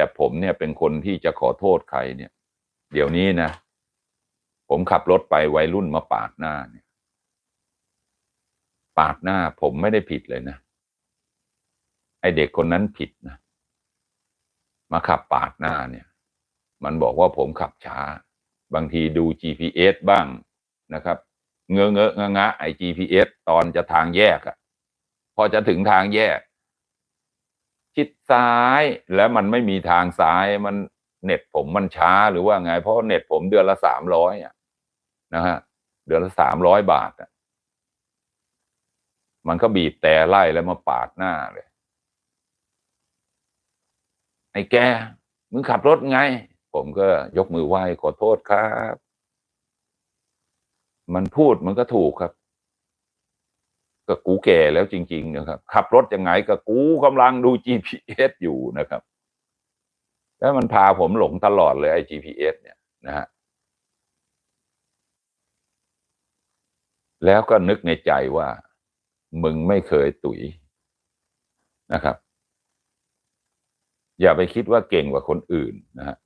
แต่ผมเนี่ยเป็นคนที่จะขอโทษใครเนี่ย เดี๋ยวนี้นะ ผมขับรถไปวัยรุ่นมาปาดหน้าเนี่ย ปาดหน้าผมไม่ได้ผิดเลยนะ ไอเด็กคนนั้นผิดนะ มาขับปาดหน้าเนี่ย มันบอกว่าผมขับช้า บางทีดู GPS บ้างนะครับ เงอะเงอะงะงะไอ GPS ตอนจะทางแยกอะพอจะถึงทางแยก ชิดซ้ายแล้วมันไม่มีทางซ้ายมันเน็ตผมมันช้าหรือว่าไง เพราะเน็ตผมเดือนละสามร้อยอะนะฮะเดือนละสามร้อยบาทอะมันก็บีบแต่ไล่แล้วมาปาดหน้าเลยไอ้แกมึงขับรถไง ผมก็ยกมือไหว้ขอโทษครับ มันพูดมันก็ถูกครับ ก็กูแก่แล้วจริง ๆ นะครับ ขับรถยังไงก็กูกำลังดู GPS อยู่นะครับ แล้วมันพาผมหลงตลอดเลยไอ้ GPS เนี่ยนะฮะแล้วก็นึกในใจว่า มึงไม่เคยตุ๋ยนะครับ อย่าไปคิดว่าเก่งกว่าคนอื่นนะฮะ